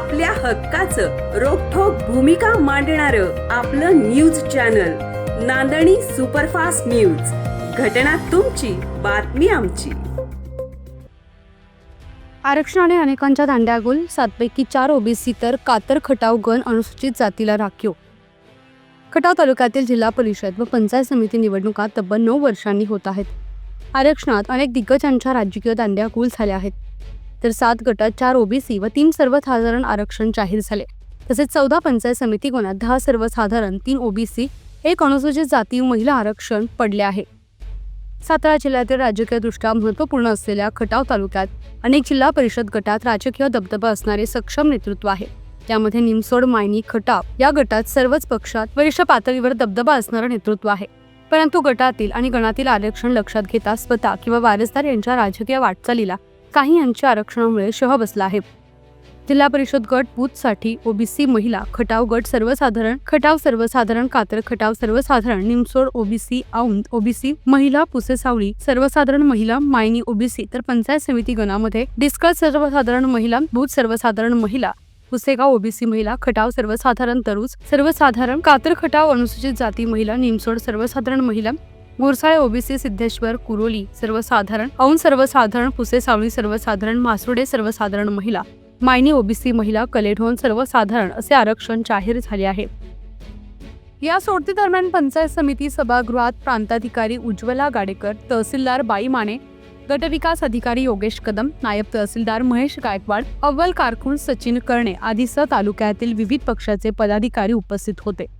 आपल्या हक्काचं रोखोक भूमिका मांडणार आपलं news channel Nandani superfast news. घटना तुमची बातमी आमची. आरक्षणाने अनेकांच्या दांड्यागुल सातपैकी चार ओबीसी तर कातर खटाव गण अनुसूचित जातीला राखीव. खटाव तालुक्यातील जिल्हा परिषद व पंचायत समिती निवडणुका तब्बल नऊ वर्षांनी होत आहेत. आरक्षणात अनेक दिग्गजांच्या राजकीय दांड्या गुल झाल्या आहेत. तर सात गटात चार ओबीसी व तीन सर्वसाधारण आरक्षण जाहीर झाले. तसेच चौदा पंचायत समिती गणात दहा सर्वसाधारण तीन ओबीसी एक अनुसूचित जाती महिला आरक्षण पडले आहे. सातारा जिल्ह्यातील राजकीयदृष्ट्या महत्त्वपूर्ण असलेल्या खटाव तालुक्यात अनेक जिल्हा परिषद गटात राजकीय दबदबा असणारे सक्षम नेतृत्व आहे. त्यामध्ये निमसोड मायनी खटाव या गटात सर्वच पक्षात वरिष्ठ पातळीवर दबदबा असणारं नेतृत्व आहे. परंतु गटातील आणि गणातील आरक्षण लक्षात घेता स्वतः किंवा वारसदार यांच्या राजकीय वाटचालीला काही यांच्या आरक्षणामुळे शह बसला आहे. जिल्हा परिषद गट बूथसाठी ओबीसी महिला खटाव गट सर्वसाधारण खटाव सर्वसाधारण कातर खटाव सर्वसाधारण निमसोड ओबीसी औंध ओबीसी महिला पुसेसावळी सर्वसाधारण महिला मायनी ओबीसी तर पंचायत समिती गणामध्ये डिस्कस सर्वसाधारण महिला बूथ सर्वसाधारण महिला पुसेगाव ओबीसी महिला खटाव सर्वसाधारण तरुज सर्वसाधारण कातर खटाव अनुसूचित जाती महिला निमसोड सर्वसाधारण महिला गुरसाळे ओबीसी सिद्धेश्वर कुरोली सर्वसाधारण औंध सर्वसाधारण पुसेसावळी सर्वसाधारण मासुडे सर्वसाधारण महिला मायनी ओबीसी महिला कलेढोन सर्वसाधारण असे आरक्षण जाहीर झाले आहे. या सोडती दरम्यान पंचायत समिती सभागृहात प्रांताधिकारी उज्ज्वला गाडेकर तहसीलदार बाई माने गटविकास अधिकारी योगेश कदम नायब तहसीलदार महेश गायकवाड अव्वल कारकून सचिन कर्णे आदीसह तालुक्यातील विविध पक्षाचे पदाधिकारी उपस्थित होते.